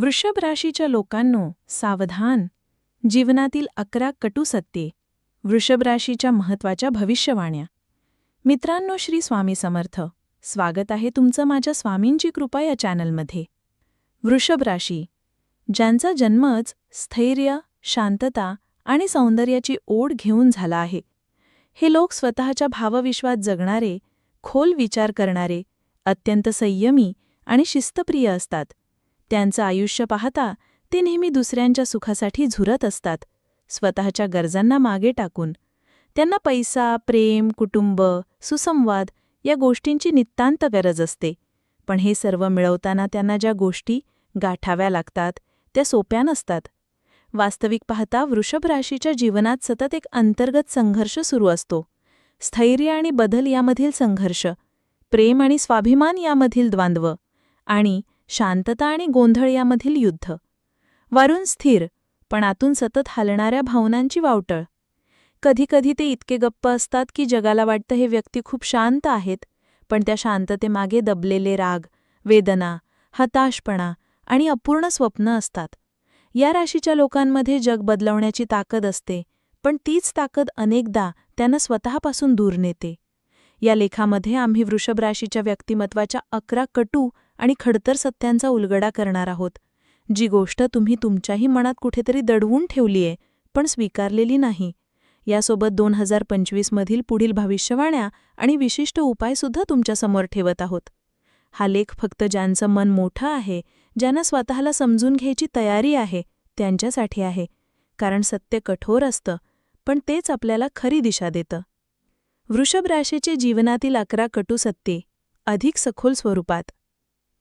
वृषभ राशीच्या लोकांनो सावधान. जीवनातील अकरा कटू सत्ये वृषभ राशीच्या महत्त्वाच्या भविष्यवाण्या. मित्रांनो श्री स्वामी समर्थ. स्वागत आहे तुमचं माझ्या स्वामींची कृपा या चॅनलमध्ये. वृषभ राशी. ज्यांचा जन्मच स्थैर्य शांतता आणि सौंदर्याची ओढ घेऊन झाला आहे. हे लोक स्वतःच्या भावविश्वात जगणारे खोल विचार करणारे अत्यंत संयमी आणि शिस्तप्रिय असतात. त्यांचं आयुष्य पाहता ते नेहमी दुसऱ्यांच्या सुखासाठी झुरत असतात स्वतःच्या गरजांना मागे टाकून. त्यांना पैसा प्रेम कुटुंब सुसंवाद या गोष्टींची नितांत गरज असते. पण हे सर्व मिळवताना त्यांना ज्या गोष्टी गाठाव्या लागतात त्या सोप्या नसतात. वास्तविक पाहता वृषभ राशीच्या जीवनात सतत एक अंतर्गत संघर्ष सुरू असतो. स्थैर्य आणि बदल यामधील संघर्ष प्रेम आणि स्वाभिमान यामधील द्वांद्व आणि शांतता आणि गोंधळ यामधील युद्ध. वरून स्थिर पण आतून सतत हलणाऱ्या भावनांची वावटळ. कधीकधी ते इतके गप्प असतात की जगाला वाटतं हे व्यक्ती खूप शांत आहेत पण त्या शांततेमागे दबलेले राग वेदना हताशपणा आणि अपूर्ण स्वप्न असतात. या राशीच्या लोकांमध्ये जग बदलवण्याची ताकद असते पण तीच ताकद अनेकदा त्यांना स्वतःपासून दूर नेते. या लेखामध्ये आम्ही वृषभ राशीच्या व्यक्तिमत्वाच्या अकरा कटू आणि खडतर सत्यांचा उलगडा करणार आहोत. जी गोष्ट तुम्ही तुमच्याही मनात कुठेतरी दडवून ठेवलीये पण स्वीकारलेली नाही. यासोबत दोन हजार पंचवीसमधील पुढील भविष्यवाण्या आणि विशिष्ट उपायसुद्धा तुमच्यासमोर ठेवत आहोत. हा लेख फक्त ज्यांचं मन मोठं आहे ज्यांना स्वतःला समजून घ्यायची तयारी आहे त्यांच्यासाठी आहे. कारण सत्य कठोर असतं पण तेच आपल्याला खरी दिशा देतं. वृषभ राशीचे जीवनातील अकरा कटू सत्ये अधिक सखोल स्वरूपात.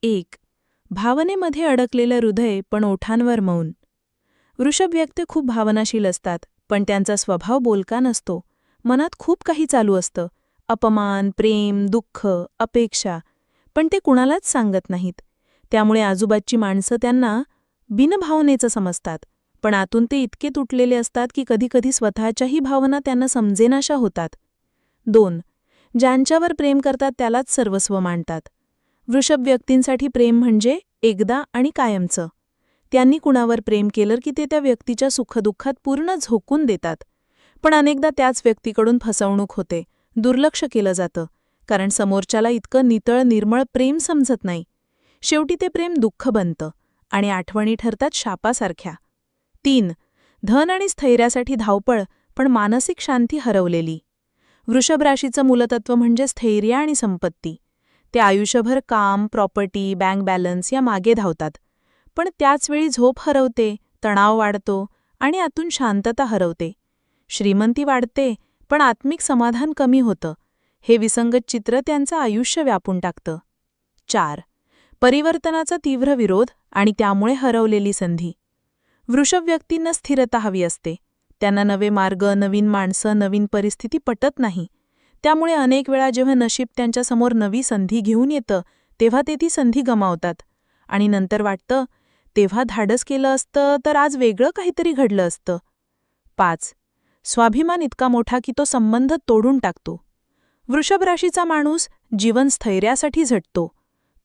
एक. भावनेमध्ये अडकलेलं हृदय पण ओठांवर मौन. वृषभ व्यक्ती खूप भावनाशील असतात पण त्यांचा स्वभाव बोलका नसतो. मनात खूप काही चालू असतं. अपमान प्रेम दुःख अपेक्षा. पण ते कुणालाच सांगत नाहीत. त्यामुळे आजूबाजची माणसं त्यांना बिनभावनेचं समजतात. पण आतून ते इतके तुटलेले असतात की कधीकधी स्वतःच्याही भावना त्यांना समजेनाशा होतात. दोन. ज्यांच्यावर प्रेम करतात त्यालाच सर्वस्व मांडतात वृषभ व्यक्तींसाठी प्रेम म्हणजे एकदा आणि कायमचं. त्यांनी कुणावर प्रेम केलं की ते त्या व्यक्तीच्या सुखदुःखात पूर्ण झोकून देतात. पण अनेकदा त्याच व्यक्तीकडून फसवणूक होते दुर्लक्ष केलं जातं कारण समोरच्याला इतकं नितळ निर्मळ प्रेम समजत नाही. शेवटी ते प्रेम दुःख बनतं आणि आठवणी ठरतात शापासारख्या. तीन धन आणि स्थैर्यासाठी धावपळ पण मानसिक शांती हरवलेली. वृषभ राशीचं मूलतत्व म्हणजे स्थैर्य आणि संपत्ती. ते आयुष्यभर काम प्रॉपर्टी बँक बॅलन्स या मागे धावतात. पण त्याचवेळी झोप हरवते तणाव वाढतो आणि आतून शांतता हरवते. श्रीमंती वाढते पण आत्मिक समाधान कमी होतं. हे विसंगत चित्र त्यांचं आयुष्य व्यापून टाकतं. चार. परिवर्तनाचा तीव्र विरोध आणि त्यामुळे हरवलेली संधी. वृषभ व्यक्तींना स्थिरता हवी असते. त्यांना नवे मार्ग नवीन माणसं नवीन परिस्थिती पटत नाही. त्यामुळे अनेक वेळा जेव्हा नशीब त्यांच्यासमोर नवी संधी घेऊन येतं तेव्हा ते ती संधी गमावतात. आणि नंतर वाटतं तेव्हा धाडस केलं असतं तर आज वेगळं काहीतरी घडलं असतं. पाच. स्वाभिमान इतका मोठा की तो संबंध तोडून टाकतो. वृषभ राशीचा माणूस जीवन स्थैर्यासाठी झटतो.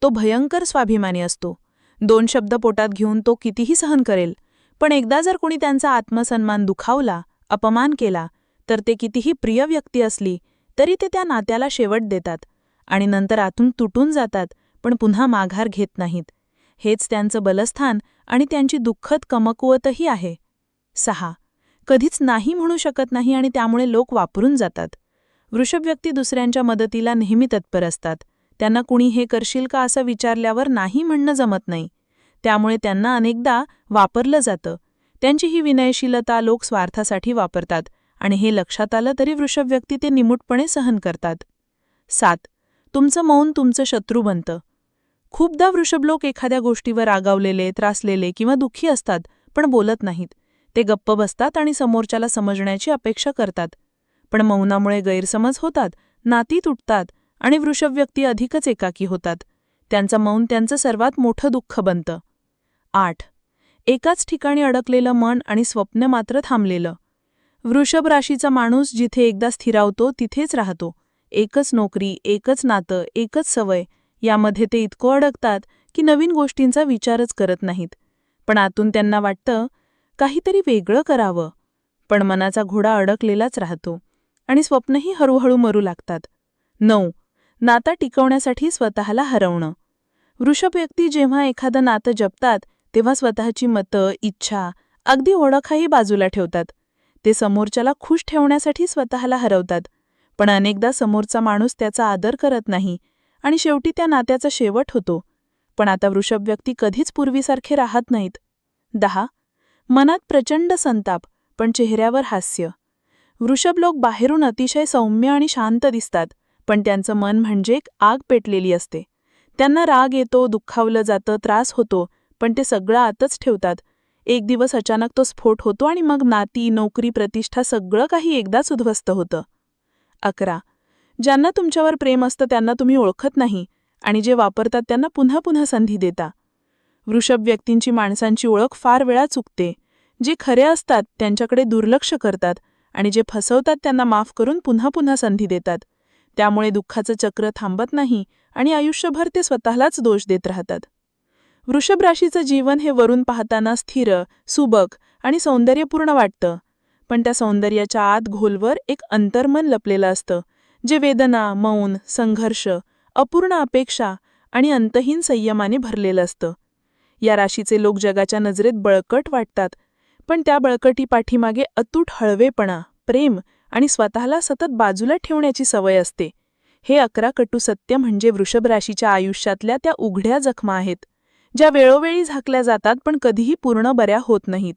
तो भयंकर स्वाभिमानी असतो. दोन शब्द पोटात घेऊन तो कितीही सहन करेल पण एकदा जर कोणी त्यांचा आत्मसन्मान दुखावला अपमान केला तर ते कितीही प्रिय व्यक्ती असली तरी ते त्या नात्याला शेवट देतात आणि नंतर आतून तुटून जातात पण पुन्हा माघार घेत नाहीत. हेच त्यांचं बलस्थान आणि त्यांची दुःखद कमकुवतही आहे. सहा. कधीच नाही म्हणू शकत नाही आणि त्यामुळे लोक वापरून जातात. वृषभ व्यक्ती दुसऱ्यांच्या मदतीला नेहमी तत्पर असतात. त्यांना कुणी हे करशील का असं विचारल्यावर नाही म्हणणं जमत नाही. त्यामुळे त्यांना अनेकदा वापरलं जातं. त्यांची ही विनयशीलता लोक स्वार्थासाठी वापरतात. आणि हे लक्षात आलं तरी वृषभ व्यक्ती ते निमूटपणे सहन करतात. सात. तुमचं मौन तुमचं शत्रू बनतं. खूपदा वृषभ लोक एखाद्या गोष्टीवर आगावलेले त्रासलेले किंवा दुःखी असतात पण बोलत नाहीत. ते गप्प बसतात आणि समोरच्याला समजण्याची अपेक्षा करतात. पण मौनामुळे गैरसमज होतात नाती तुटतात आणि वृषभ व्यक्ती अधिकच एकाकी होतात. त्यांचं मौन त्यांचं सर्वात मोठं दुःख बनतं. आठ. एकाच ठिकाणी अडकलेलं मन आणि स्वप्न मात्र थांबलेलं. वृषभ राशीचा माणूस जिथे एकदा स्थिरावतो तिथेच राहतो. एकच नोकरी एकच नातं एकच सवय यामध्ये ते इतकं अडकतात की नवीन गोष्टींचा विचारच करत नाहीत. पण आतून त्यांना वाटतं काहीतरी वेगळं करावं. पण मनाचा घोडा अडकलेलाच राहतो आणि स्वप्नही हळूहळू मरू लागतात. नऊ. नाता टिकवण्यासाठी स्वतःला हरवणं. वृषभ व्यक्ती जेव्हा एखादं नातं जपतात तेव्हा स्वतःची मतं इच्छा अगदी ओळखही बाजूला ठेवतात. ते समोरच्याला खुश ठेवण्यासाठी स्वतःला हरवतात. पण अनेकदा समोरचा माणूस त्याचा आदर करत नाही आणि शेवटी त्या नात्याचा शेवट होतो. पण आता वृषभ व्यक्ती कधीच पूर्वीसारखे राहत नाहीत. दहा. मनात प्रचंड संताप पण चेहऱ्यावर हास्य. वृषभ लोक बाहेरून अतिशय सौम्य आणि शांत दिसतात पण त्यांचं मन म्हणजे एक आग पेटलेली असते. त्यांना राग येतो दुःखावलं जातं त्रास होतो पण ते सगळं आतच ठेवतात. एक दिवस अचानक तो स्फोट होतो आणि मग नाती नोकरी प्रतिष्ठा सगळं काही एकदाच उद्ध्वस्त होतं. अकरा. ज्यांना तुमच्यावर प्रेम असतं त्यांना तुम्ही ओळखत नाही आणि जे वापरतात त्यांना पुन्हा पुन्हा संधी देता. वृषभ व्यक्तींची माणसांची ओळख फार वेळा चुकते. जे खरे असतात त्यांच्याकडे दुर्लक्ष करतात आणि जे फसवतात त्यांना माफ करून पुन्हा पुन्हा संधी देतात. त्यामुळे दुःखाचं चक्र थांबत नाही आणि आयुष्यभर ते स्वतःलाच दोष देत राहतात. वृषभ राशीचं जीवन हे वरून पाहताना स्थिर सुबक आणि सौंदर्यपूर्ण वाटतं. पण त्या सौंदर्याच्या आत घोलवर एक अंतर्मन लपलेलं असतं जे वेदना मौन संघर्ष अपूर्ण अपेक्षा आणि अंतहीन संयमाने भरलेलं असतं. या राशीचे लोक जगाच्या नजरेत बळकट वाटतात पण त्या बळकटी पाठीमागे अतूट हळवेपणा प्रेम आणि स्वतःला सतत बाजूला ठेवण्याची सवय असते. हे अकरा कटू सत्य म्हणजे वृषभ राशीच्या आयुष्यातल्या त्या उघड्या जखमा आहेत. ज्या वेळोवेळी झाकल्या जातात पण कधीही पूर्ण बऱ्या होत नाहीत.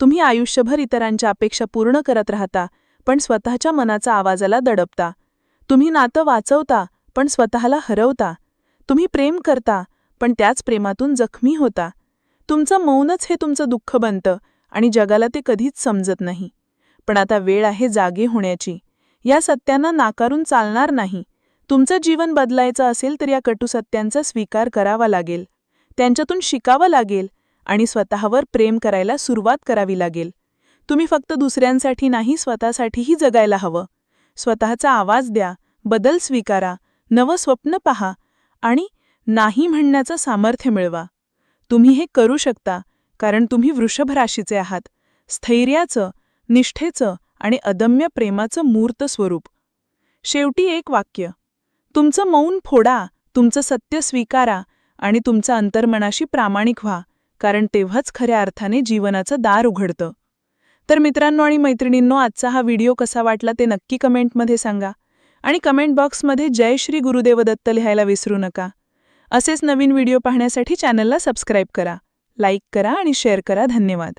तुम्ही आयुष्यभर इतरांच्या अपेक्षा पूर्ण करत राहता पण स्वतःच्या मनाचा आवाजाला दडपता. तुम्ही नातं वाचवता पण स्वतःला हरवता. तुम्ही प्रेम करता पण त्याच प्रेमातून जखमी होता. तुमचं मौनच हे तुमचं दुःख बनतं आणि जगाला ते कधीच समजत नाही. पण आता वेळ आहे जागे होण्याची. या सत्यांना नाकारून चालणार नाही. तुमचं जीवन बदलायचं असेल तर या कटुसत्यांचा स्वीकार करावा लागेल. त्यांच्यातून शिकावं लागेल आणि स्वतःवर प्रेम करायला सुरुवात करावी लागेल. तुम्ही फक्त दुसऱ्यांसाठी नाही स्वतःसाठीही जगायला हवं. स्वतःचा आवाज द्या बदल स्वीकारा नवं स्वप्न पहा आणि नाही म्हणण्याचं सामर्थ्य मिळवा. तुम्ही हे करू शकता कारण तुम्ही वृषभ राशीचे आहात. स्थैर्याचं निष्ठेचं आणि अदम्य प्रेमाचं मूर्त स्वरूप. शेवटी एक वाक्य. तुमचं मौन फोडा तुमचं सत्य स्वीकारा आणि तुमचं अंतर्मनाशी प्रामाणिक व्हा कारण तेव्हाच खऱ्या अर्थाने जीवनाचं दार उघडतं. तर मित्रांनो आणि मैत्रिणींनो आजचा हा व्हिडिओ कसा वाटला ते नक्की कमेंटमध्ये सांगा आणि कमेंट बॉक्समध्ये जय श्री गुरुदेवदत्त लिहायला विसरू नका. असेच नवीन व्हिडिओ पाहण्यासाठी चॅनलला सबस्क्राईब करा लाईक करा आणि शेअर करा. धन्यवाद.